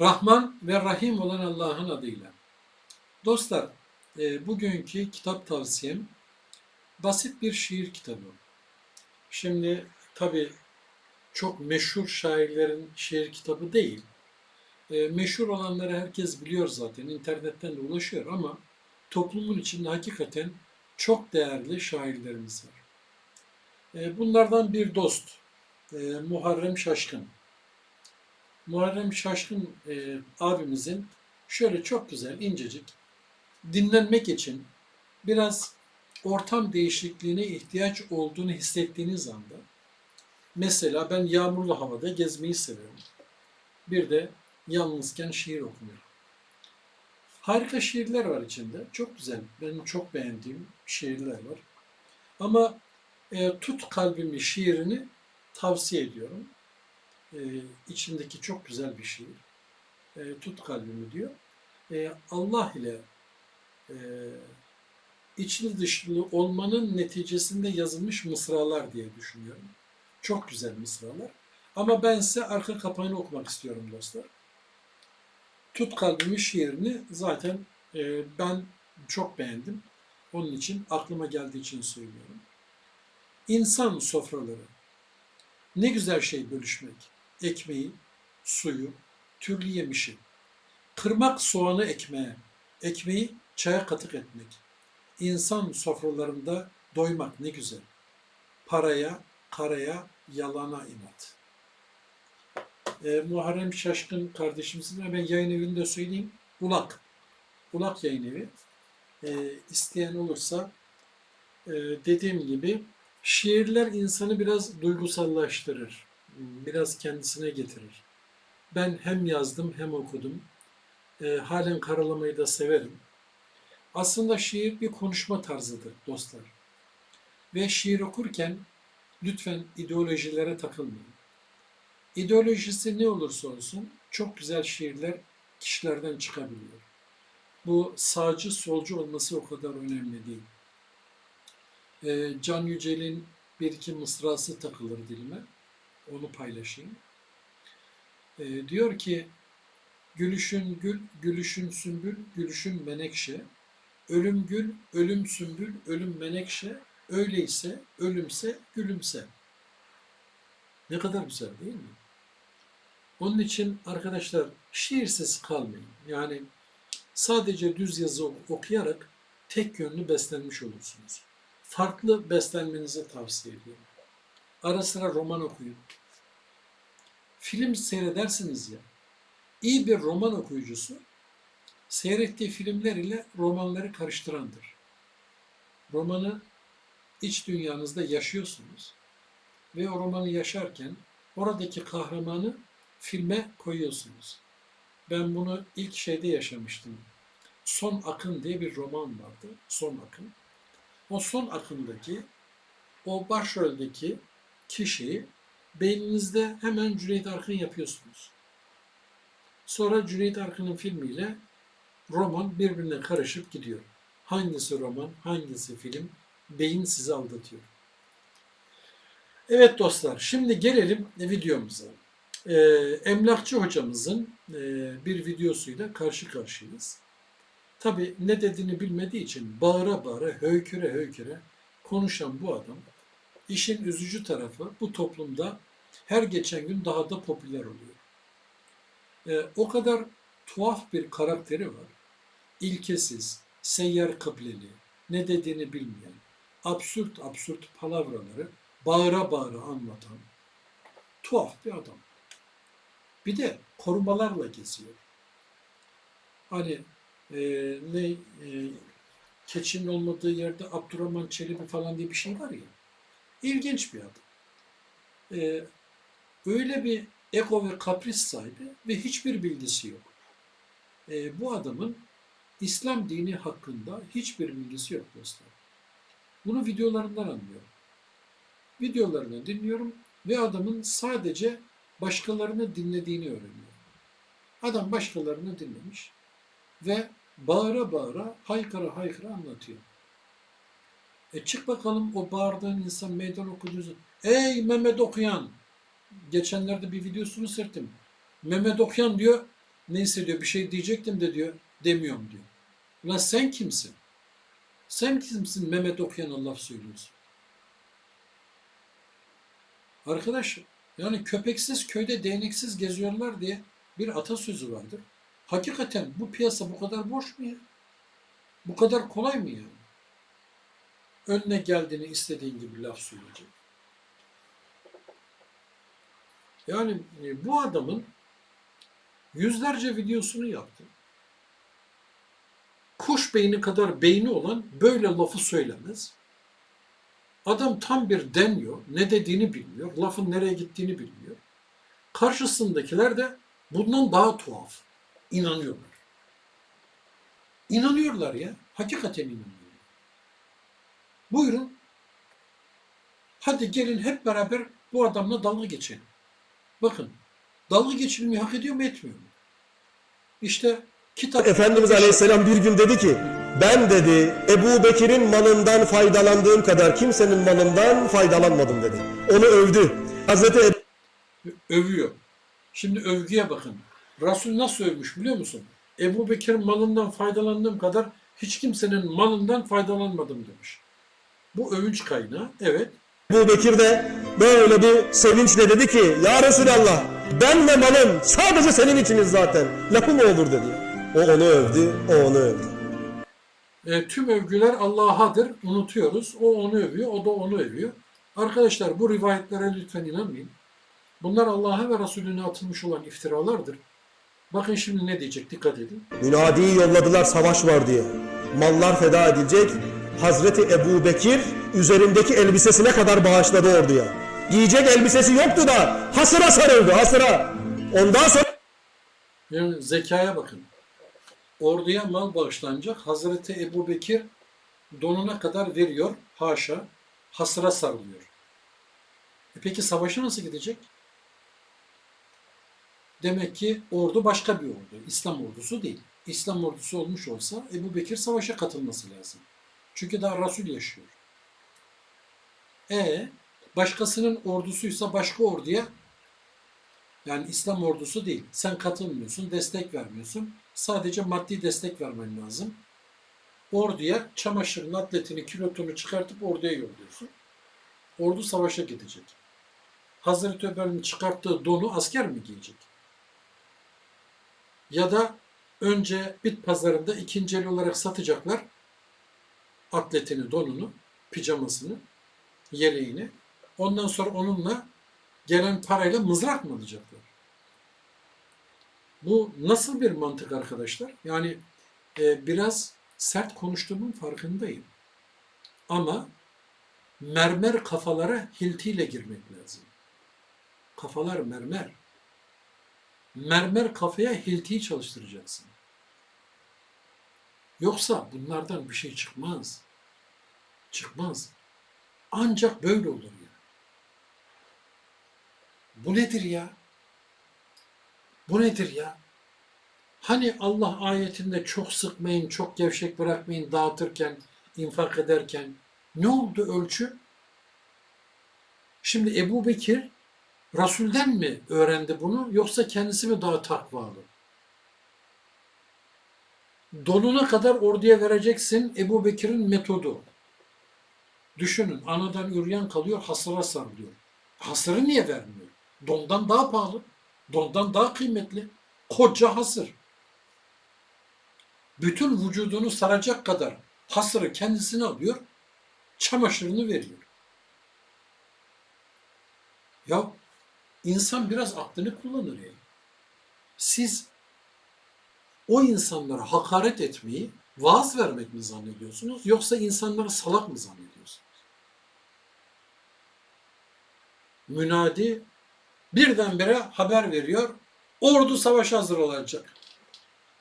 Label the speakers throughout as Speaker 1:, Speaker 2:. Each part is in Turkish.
Speaker 1: Rahman ve Rahim olan Allah'ın adıyla. Dostlar, e, bugünkü kitap tavsiyem basit bir şiir kitabı. Şimdi tabii çok meşhur şairlerin şiir kitabı değil. E, meşhur olanları herkes biliyor zaten, internetten de ulaşıyor ama toplumun içinde hakikaten çok değerli şairlerimiz var. E, bunlardan bir dost, Muharrem Şaşkın. Muharrem Şaşkın e, abimizin şöyle çok güzel, incecik, dinlenmek için biraz ortam değişikliğine ihtiyaç olduğunu hissettiğiniz anda, mesela ben yağmurlu havada gezmeyi seviyorum. Bir de yalnızken şiir okumayı. Harika şiirler var içinde. Çok güzel. Benim çok beğendiğim şiirler var. Ama e, Tut Kalbimi şiirini tavsiye ediyorum. E, içindeki çok güzel bir şiir. E, Tut Kalbimi diyor. E, Allah ile e, içli dışlı olmanın neticesinde yazılmış mısralar diye düşünüyorum. Çok güzel mısralar. Ama ben size arka kapağını okumak istiyorum dostlar. Tut Kalbimi şiirini zaten e, ben çok beğendim. Onun için aklıma geldiği için söylüyorum. İnsan sofraları. Ne güzel şey bölüşmek. Ekmeği, suyu, türlü yemişi. Kırmak soğanı ekmeğe, ekmeği çaya katık etmek. İnsan sofralarında doymak ne güzel. Paraya, karaya, yalana inat. E, Muharrem Şaşkın kardeşimizin ben yayın evini de söyleyeyim. Ulak. Ulak yayın evi. E, isteyen olursa e, dediğim gibi şiirler insanı biraz duygusallaştırır. Biraz kendisine getirir. Ben hem yazdım hem okudum. E, halen karalamayı da severim. Aslında şiir bir konuşma tarzıdır dostlar. Ve şiir okurken lütfen ideolojilere takılmayın. İdeolojisi ne olursa olsun çok güzel şiirler kişilerden çıkabiliyor. Bu sağcı solcu olması o kadar önemli değil. Ee, Can Yücel'in bir iki mısrası takılır dilime. Onu paylaşayım. Ee, diyor ki Gülüşün gül, gülüşün sümbül, gülüşün menekşe. Ölüm gül, ölüm sümbül, ölüm menekşe. Öyleyse, ölümse, gülümse. Ne kadar güzel değil mi? Onun için arkadaşlar şiirsiz kalmayın. Yani sadece düz yazı okuyarak tek yönlü beslenmiş olursunuz. Farklı beslenmenizi tavsiye ediyorum. Ara sıra roman okuyun. Film seyredersiniz ya. İyi bir roman okuyucusu seyrettiği filmler ile romanları karıştırandır. Romanı iç dünyanızda yaşıyorsunuz ve o romanı yaşarken oradaki kahramanı filme koyuyorsunuz. Ben bunu ilk şeyde yaşamıştım. Son Akın diye bir roman vardı. Son Akın. O son akımdaki o başroldeki kişiyi beyninizde hemen Cüneyt Arkın yapıyorsunuz. Sonra Cüneyt Arkın'ın filmiyle roman birbirine karışıp gidiyor. Hangisi roman, hangisi film, beyin sizi aldatıyor. Evet dostlar, şimdi gelelim videomuza. Ee, emlakçı hocamızın e, bir videosuyla karşı karşıyayız. Tabi ne dediğini bilmediği için bağıra bağıra, höyküre höyküre konuşan bu adam, işin üzücü tarafı bu toplumda her geçen gün daha da popüler oluyor. Ee, o kadar tuhaf bir karakteri var. İlkesiz, seyyar kıbleli, ne dediğini bilmeyen, absürt absürt palavraları bağıra bağıra anlatan tuhaf bir adam. Bir de korumalarla geziyor. Hani e, ne e, keçinin olmadığı yerde Abdurrahman Çelebi falan diye bir şey var ya. İlginç bir adam. E, öyle bir ego ve kapris sahibi ve hiçbir bilgisi yok. E, bu adamın İslam dini hakkında hiçbir bilgisi yok dostlar. Bunu videolarından anlıyorum. Videolarını dinliyorum ve adamın sadece başkalarını dinlediğini öğreniyorum. Adam başkalarını dinlemiş ve bağıra bağıra, haykıra haykıra anlatıyor. E çık bakalım o bağırdığın insan meydan okuduğu Ey Mehmet Okuyan! Geçenlerde bir videosunu serttim. Mehmet Okuyan diyor, Neyse diyor bir şey diyecektim de diyor demiyorum diyor. Ulan sen kimsin? Sen kimsin Mehmet okuyan laf söylüyorsun? Arkadaş yani köpeksiz köyde değneksiz geziyorlar diye bir atasözü vardır. Hakikaten bu piyasa bu kadar boş mu ya? Bu kadar kolay mı yani? Önüne geldiğini istediğin gibi laf söyleyecek. Yani e, bu adamın yüzlerce videosunu yaptı. Kuş beyni kadar beyni olan böyle lafı söylemez. Adam tam bir deniyor, ne dediğini bilmiyor, lafın nereye gittiğini bilmiyor. Karşısındakiler de bundan daha tuhaf. İnanıyorlar. İnanıyorlar ya. Hakikaten inanıyorlar. Buyurun. Hadi gelin hep beraber bu adamla dalga geçelim. Bakın, dalga geçilmeyi hak ediyor mu etmiyor mu? İşte kitap...
Speaker 2: Efendimiz Aleyhisselam bir gün dedi ki ben dedi Ebu Bekir'in malından faydalandığım kadar kimsenin malından faydalanmadım dedi. Onu övdü. Hazreti Ebu
Speaker 1: övüyor. Şimdi övgüye bakın. Resul nasıl övmüş biliyor musun? Ebu Bekir'in malından faydalandığım kadar hiç kimsenin malından faydalanmadım demiş. Bu övünç kaynağı. Evet.
Speaker 2: Bekir de böyle bir sevinçle dedi ki Ya Resulallah ben ve malım sadece senin içiniz zaten. Lafı mı olur dedi. O onu övdü, o onu övdü.
Speaker 1: E, tüm övgüler Allah'adır. Unutuyoruz. O onu övüyor, o da onu övüyor. Arkadaşlar bu rivayetlere lütfen inanmayın. Bunlar Allah'a ve Resulüne atılmış olan iftiralardır. Bakın şimdi ne diyecek dikkat edin.
Speaker 2: Münadiyi yolladılar savaş var diye. Mallar feda edilecek. Hazreti Ebu Bekir üzerindeki elbisesine kadar bağışladı orduya. Giyecek elbisesi yoktu da hasıra sarıldı hasıra. Ondan sonra
Speaker 1: Yani zekaya bakın. Orduya mal bağışlanacak. Hazreti Ebu Bekir donuna kadar veriyor. Haşa. Hasıra sarılıyor. E peki savaşa nasıl gidecek? Demek ki ordu başka bir ordu. İslam ordusu değil. İslam ordusu olmuş olsa Ebu Bekir savaşa katılması lazım. Çünkü daha Resul yaşıyor. E başkasının ordusuysa başka orduya yani İslam ordusu değil. Sen katılmıyorsun, destek vermiyorsun. Sadece maddi destek vermen lazım. Orduya çamaşırın atletini, kilotunu çıkartıp orduya yolluyorsun. Ordu savaşa gidecek. Hazreti Ömer'in çıkarttığı donu asker mi giyecek? Ya da önce bit pazarında ikinci el olarak satacaklar atletini, donunu, pijamasını, yeleğini. Ondan sonra onunla gelen parayla mızrak mı alacaklar? Bu nasıl bir mantık arkadaşlar? Yani e, biraz sert konuştuğumun farkındayım. Ama mermer kafalara hiltiyle girmek lazım. Kafalar mermer. Mermer kafaya hiltiyi çalıştıracaksın. Yoksa bunlardan bir şey çıkmaz. Çıkmaz. Ancak böyle olur ya. Bu nedir ya? Bu nedir ya? Hani Allah ayetinde çok sıkmayın, çok gevşek bırakmayın dağıtırken, infak ederken ne oldu ölçü? Şimdi Ebu Bekir Rasul'den mi öğrendi bunu yoksa kendisi mi daha takvalı? Donuna kadar orduya vereceksin Ebu Bekir'in metodu. Düşünün anadan üryan kalıyor hasıra sarılıyor. Hasırı niye vermiyor? Dondan daha pahalı. Dondan daha kıymetli. Koca hasır. Bütün vücudunu saracak kadar hasırı kendisine alıyor, çamaşırını veriyor. Ya insan biraz aklını kullanır ya. Siz o insanlara hakaret etmeyi vaaz vermek mi zannediyorsunuz yoksa insanları salak mı zannediyorsunuz? Münadi birdenbire haber veriyor. Ordu savaşa hazır olacak.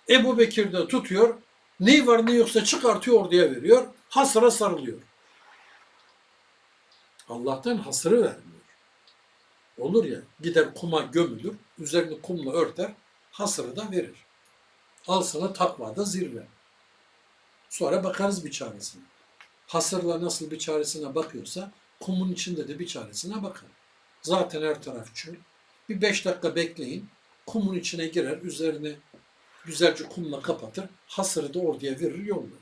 Speaker 1: Ebu Bekir de tutuyor. Ne var ne yoksa çıkartıyor orduya veriyor. Hasıra sarılıyor. Allah'tan hasırı vermiyor. Olur ya gider kuma gömülür. Üzerini kumla örter. Hasırı da verir. Al sana takvada zirve. Sonra bakarız bir çaresine. Hasırla nasıl bir çaresine bakıyorsa kumun içinde de bir çaresine bakar. Zaten her taraf çöl. Bir beş dakika bekleyin. Kumun içine girer, üzerine Güzelce kumla kapatır. Hasırı da oraya verir yollar.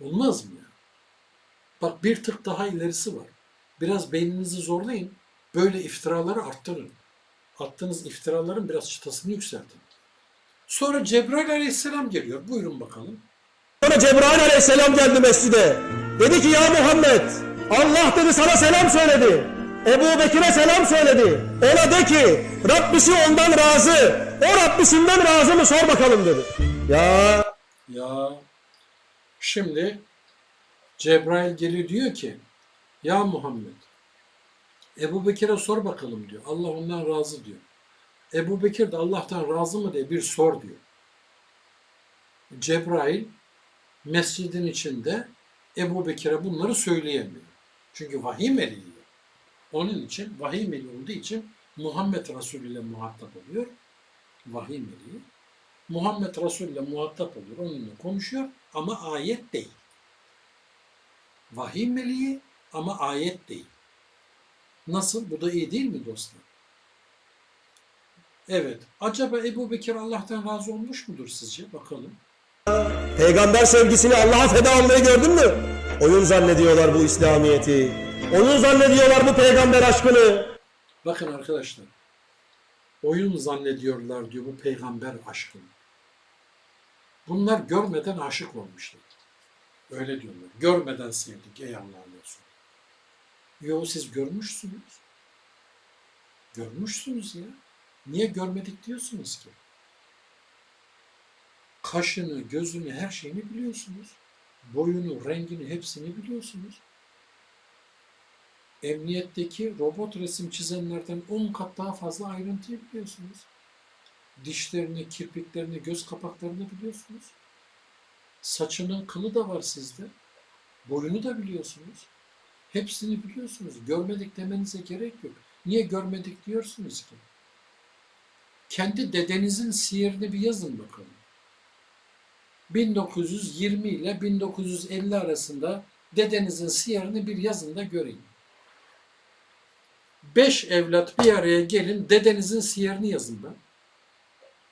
Speaker 1: Olmaz mı ya? Bak bir tık daha ilerisi var. Biraz beyninizi zorlayın. Böyle iftiraları arttırın. Attığınız iftiraların biraz çıtasını yükseltin. Sonra Cebrail aleyhisselam geliyor. Buyurun bakalım.
Speaker 2: Sonra Cebrail aleyhisselam geldi mescide. Dedi ki ya Muhammed Allah dedi sana selam söyledi. Ebu Bekir'e selam söyledi. Ona de ki Rabbisi ondan razı. O Rabbisinden razı mı sor bakalım dedi. Ya
Speaker 1: Ya şimdi Cebrail geliyor diyor ki ya Muhammed Ebu Bekir'e sor bakalım diyor. Allah ondan razı diyor. Ebu Bekir de Allah'tan razı mı diye bir sor diyor. Cebrail mescidin içinde Ebu Bekir'e bunları söyleyemiyor. Çünkü vahiy meleği. Onun için vahiy meleği olduğu için Muhammed Resulü ile muhatap oluyor. Vahiy meleği. Muhammed Resul ile muhatap oluyor. Onunla konuşuyor ama ayet değil. Vahiy meleği ama ayet değil. Nasıl? Bu da iyi değil mi dostlar? Evet. Acaba Ebu Bekir Allah'tan razı olmuş mudur sizce? Bakalım.
Speaker 2: peygamber sevgisini Allah'a fedalığı gördün mü? Oyun zannediyorlar bu İslamiyeti. Oyun zannediyorlar bu peygamber aşkını.
Speaker 1: Bakın arkadaşlar. Oyun zannediyorlar diyor bu peygamber aşkını. Bunlar görmeden aşık olmuşlar. Öyle diyorlar. Görmeden sevdik ey Allah'ın Resulü. Yo siz görmüşsünüz. Görmüşsünüz ya. Niye görmedik diyorsunuz ki? Kaşını, gözünü, her şeyini biliyorsunuz. Boyunu, rengini hepsini biliyorsunuz. Emniyetteki robot resim çizenlerden 10 kat daha fazla ayrıntıyı biliyorsunuz. Dişlerini, kirpiklerini, göz kapaklarını biliyorsunuz. Saçının kılı da var sizde. Boyunu da biliyorsunuz. Hepsini biliyorsunuz. Görmedik demenize gerek yok. Niye görmedik diyorsunuz ki? Kendi dedenizin siyerini bir yazın bakalım. 1920 ile 1950 arasında dedenizin siyerini bir yazın da göreyim. Beş evlat bir araya gelin dedenizin siyerini yazın ben.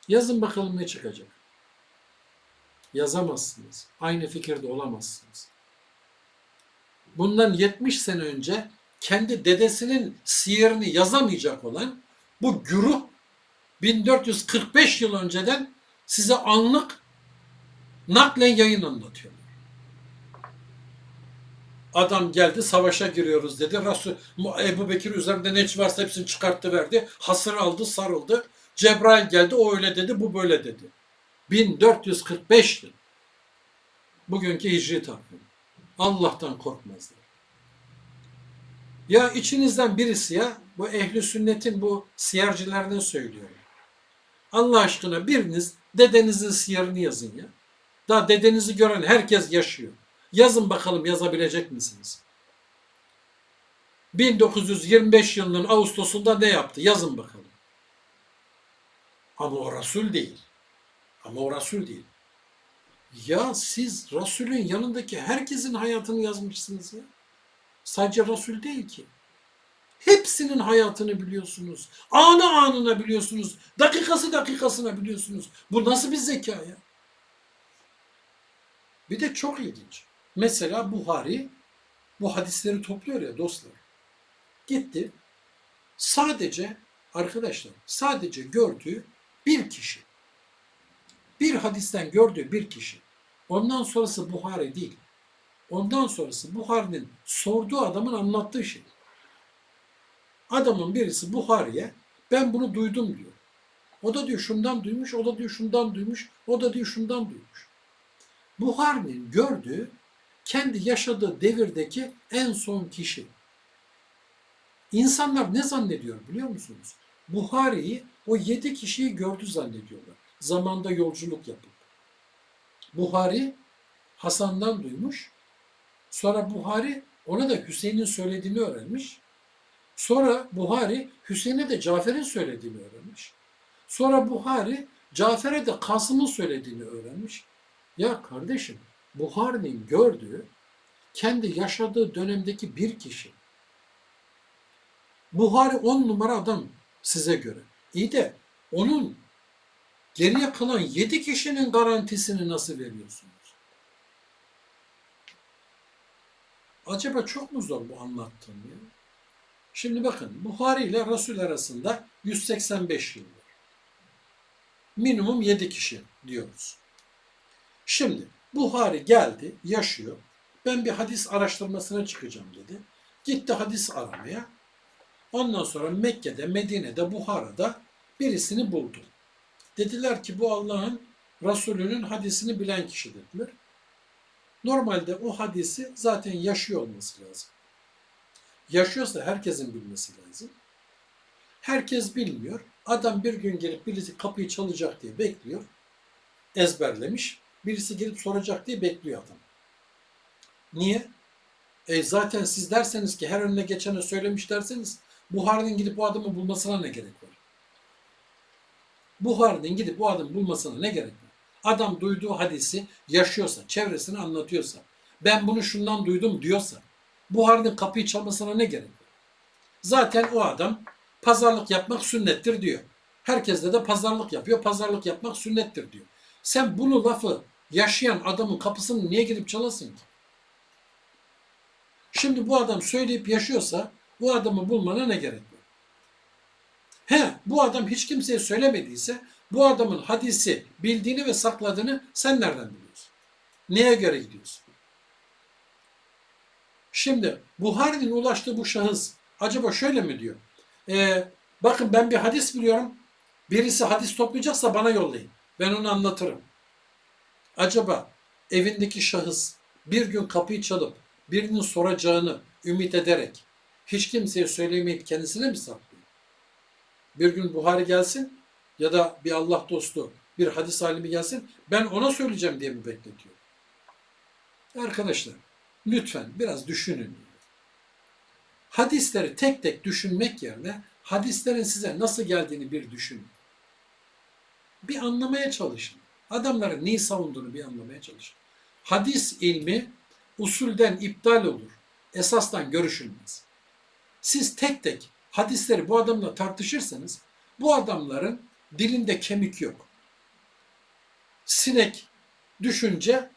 Speaker 1: Yazın bakalım ne çıkacak. Yazamazsınız. Aynı fikirde olamazsınız. Bundan 70 sene önce kendi dedesinin siyerini yazamayacak olan bu güruh 1445 yıl önceden size anlık naklen yayın anlatıyorlar. Adam geldi savaşa giriyoruz dedi. Resul, Ebu Bekir üzerinde ne varsa hepsini çıkarttı verdi. Hasır aldı sarıldı. Cebrail geldi o öyle dedi bu böyle dedi. 1445 yıl. Bugünkü hicri takvimi. Allah'tan korkmazlar. Ya içinizden birisi ya bu ehli sünnetin bu siyercilerine söylüyorum. Allah aşkına biriniz dedenizin siyerini yazın ya. Daha dedenizi gören herkes yaşıyor. Yazın bakalım yazabilecek misiniz? 1925 yılının Ağustos'unda ne yaptı? Yazın bakalım. Ama o Resul değil. Ama o Resul değil. Ya siz Resul'ün yanındaki herkesin hayatını yazmışsınız ya. Sadece Resul değil ki. Hepsinin hayatını biliyorsunuz. Anı anına biliyorsunuz. Dakikası dakikasına biliyorsunuz. Bu nasıl bir zeka ya? Bir de çok ilginç. Mesela Buhari bu hadisleri topluyor ya dostlar. Gitti. Sadece arkadaşlar sadece gördüğü bir kişi. Bir hadisten gördüğü bir kişi. Ondan sonrası Buhari değil. Ondan sonrası Buhari'nin sorduğu adamın anlattığı şey. Adamın birisi Buhari'ye ben bunu duydum diyor. O da diyor şundan duymuş, o da diyor şundan duymuş, o da diyor şundan duymuş. Buhari'nin gördüğü kendi yaşadığı devirdeki en son kişi. İnsanlar ne zannediyor biliyor musunuz? Buhari'yi o yedi kişiyi gördü zannediyorlar. Zamanda yolculuk yapıp. Buhari Hasan'dan duymuş. Sonra Buhari ona da Hüseyin'in söylediğini öğrenmiş. Sonra Buhari Hüseyin'e de Cafer'in söylediğini öğrenmiş. Sonra Buhari Cafer'e de Kasım'ın söylediğini öğrenmiş. Ya kardeşim Buhari'nin gördüğü kendi yaşadığı dönemdeki bir kişi. Buhari on numara adam size göre. İyi de onun geriye kalan yedi kişinin garantisini nasıl veriyorsunuz? Acaba çok mu zor bu anlattığım ya? Şimdi bakın Buhari ile Resul arasında 185 yıl var. Minimum 7 kişi diyoruz. Şimdi Buhari geldi, yaşıyor. Ben bir hadis araştırmasına çıkacağım dedi. Gitti hadis aramaya. Ondan sonra Mekke'de, Medine'de, Buhara'da birisini buldu. Dediler ki bu Allah'ın Resulü'nün hadisini bilen kişi dediler. Normalde o hadisi zaten yaşıyor olması lazım. Yaşıyorsa herkesin bilmesi lazım. Herkes bilmiyor. Adam bir gün gelip birisi kapıyı çalacak diye bekliyor. Ezberlemiş. Birisi gelip soracak diye bekliyor adam. Niye? E zaten siz derseniz ki her önüne geçene söylemiş derseniz Buhari'nin gidip bu adamı bulmasına ne gerek var? Buhari'nin gidip bu adamı bulmasına ne gerek var? Adam duyduğu hadisi yaşıyorsa, çevresini anlatıyorsa, ben bunu şundan duydum diyorsa, Buhari'nin kapıyı çalmasına ne gerek? Zaten o adam pazarlık yapmak sünnettir diyor. Herkes de de pazarlık yapıyor, pazarlık yapmak sünnettir diyor. Sen bunu lafı yaşayan adamın kapısını niye gidip çalasın ki? Şimdi bu adam söyleyip yaşıyorsa bu adamı bulmana ne gerek var? He, bu adam hiç kimseye söylemediyse bu adamın hadisi bildiğini ve sakladığını sen nereden biliyorsun? Neye göre gidiyorsun? Şimdi Buhari'nin ulaştığı bu şahıs acaba şöyle mi diyor? Ee, bakın ben bir hadis biliyorum. Birisi hadis toplayacaksa bana yollayın. Ben onu anlatırım. Acaba evindeki şahıs bir gün kapıyı çalıp birinin soracağını ümit ederek hiç kimseye söylemeyip kendisine mi saklıyor? Bir gün Buhari gelsin ya da bir Allah dostu, bir hadis alimi gelsin ben ona söyleyeceğim diye mi bekletiyor? Arkadaşlar lütfen biraz düşünün. Hadisleri tek tek düşünmek yerine hadislerin size nasıl geldiğini bir düşünün. Bir anlamaya çalışın. Adamların neyi savunduğunu bir anlamaya çalışın. Hadis ilmi usulden iptal olur. Esastan görüşülmez. Siz tek tek hadisleri bu adamla tartışırsanız bu adamların dilinde kemik yok. Sinek düşünce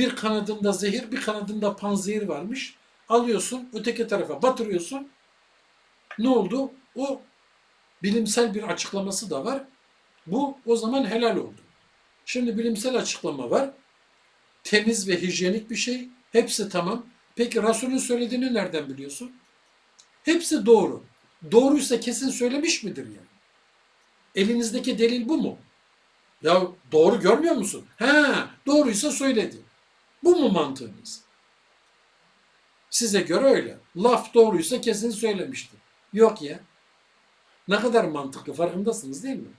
Speaker 1: bir kanadında zehir, bir kanadında panzehir varmış. Alıyorsun, öteki tarafa batırıyorsun. Ne oldu? O bilimsel bir açıklaması da var. Bu o zaman helal oldu. Şimdi bilimsel açıklama var. Temiz ve hijyenik bir şey. Hepsi tamam. Peki Resul'ün söylediğini nereden biliyorsun? Hepsi doğru. Doğruysa kesin söylemiş midir yani? Elinizdeki delil bu mu? Ya doğru görmüyor musun? He, doğruysa söyledi. Bu mu mantığınız? Size göre öyle. Laf doğruysa kesin söylemiştir. Yok ya. Ne kadar mantıklı farkındasınız değil mi?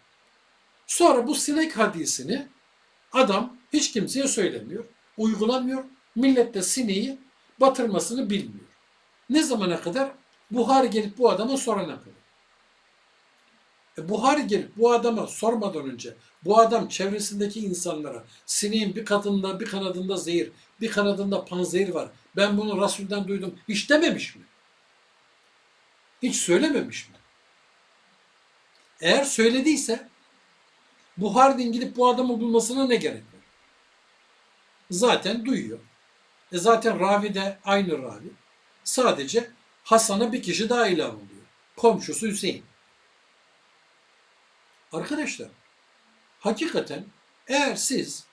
Speaker 1: Sonra bu sinek hadisini adam hiç kimseye söylemiyor, uygulamıyor. Millet de sineği batırmasını bilmiyor. Ne zamana kadar? Buhari gelip bu adama sorana kadar. E, Buhari gelip bu adama sormadan önce bu adam çevresindeki insanlara sineğin bir katında bir kanadında zehir, bir kanadında panzehir var. Ben bunu Resul'den duydum. Hiç dememiş mi? Hiç söylememiş mi? Eğer söylediyse Buhari'nin gidip bu adamı bulmasına ne gerek var? Zaten duyuyor. E zaten ravi de aynı ravi. Sadece Hasan'a bir kişi daha ilave oluyor. Komşusu Hüseyin. Arkadaşlar, hakikaten eğer siz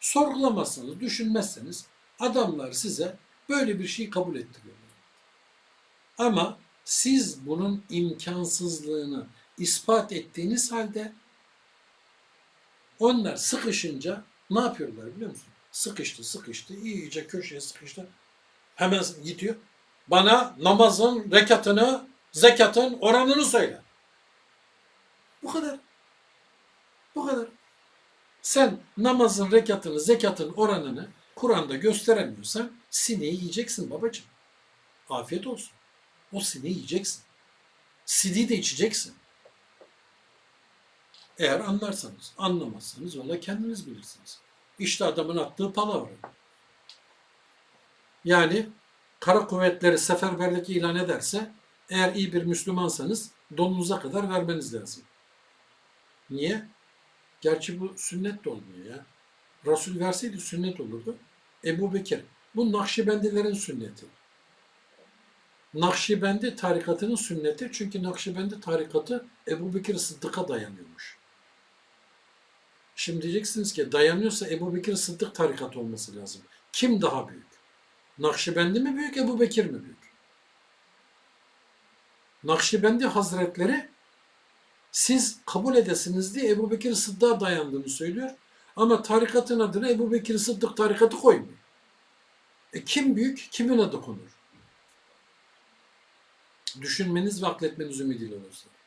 Speaker 1: sorgulamazsanız, düşünmezseniz adamlar size böyle bir şey kabul ettiriyorlar. Ama siz bunun imkansızlığını ispat ettiğiniz halde onlar sıkışınca ne yapıyorlar biliyor musun? Sıkıştı, sıkıştı, iyice köşeye sıkıştı. Hemen gidiyor. Bana namazın rekatını, zekatın oranını söyle. Bu kadar. Bu kadar. Sen namazın rekatını, zekatın oranını Kur'an'da gösteremiyorsan sineği yiyeceksin babacığım. Afiyet olsun. O sineği yiyeceksin. Sineği de içeceksin. Eğer anlarsanız, anlamazsanız valla kendiniz bilirsiniz. İşte adamın attığı palavra. Yani kara kuvvetleri seferberlik ilan ederse eğer iyi bir Müslümansanız donunuza kadar vermeniz lazım. Niye? Gerçi bu sünnet de olmuyor ya. Resul verseydi sünnet olurdu. Ebu Bekir. Bu Nakşibendilerin sünneti. Nakşibendi tarikatının sünneti. Çünkü Nakşibendi tarikatı Ebu Bekir Sıddık'a dayanıyormuş. Şimdi diyeceksiniz ki dayanıyorsa Ebu Bekir Sıddık tarikatı olması lazım. Kim daha büyük? Nakşibendi mi büyük, Ebu Bekir mi büyük? Nakşibendi Hazretleri siz kabul edesiniz diye Ebu Bekir Sıddık'a dayandığını söylüyor. Ama tarikatın adına Ebu Bekir Sıddık tarikatı koymuyor. E kim büyük, kimin adı konur? Düşünmeniz ve akletmeniz ümidiyle olsun.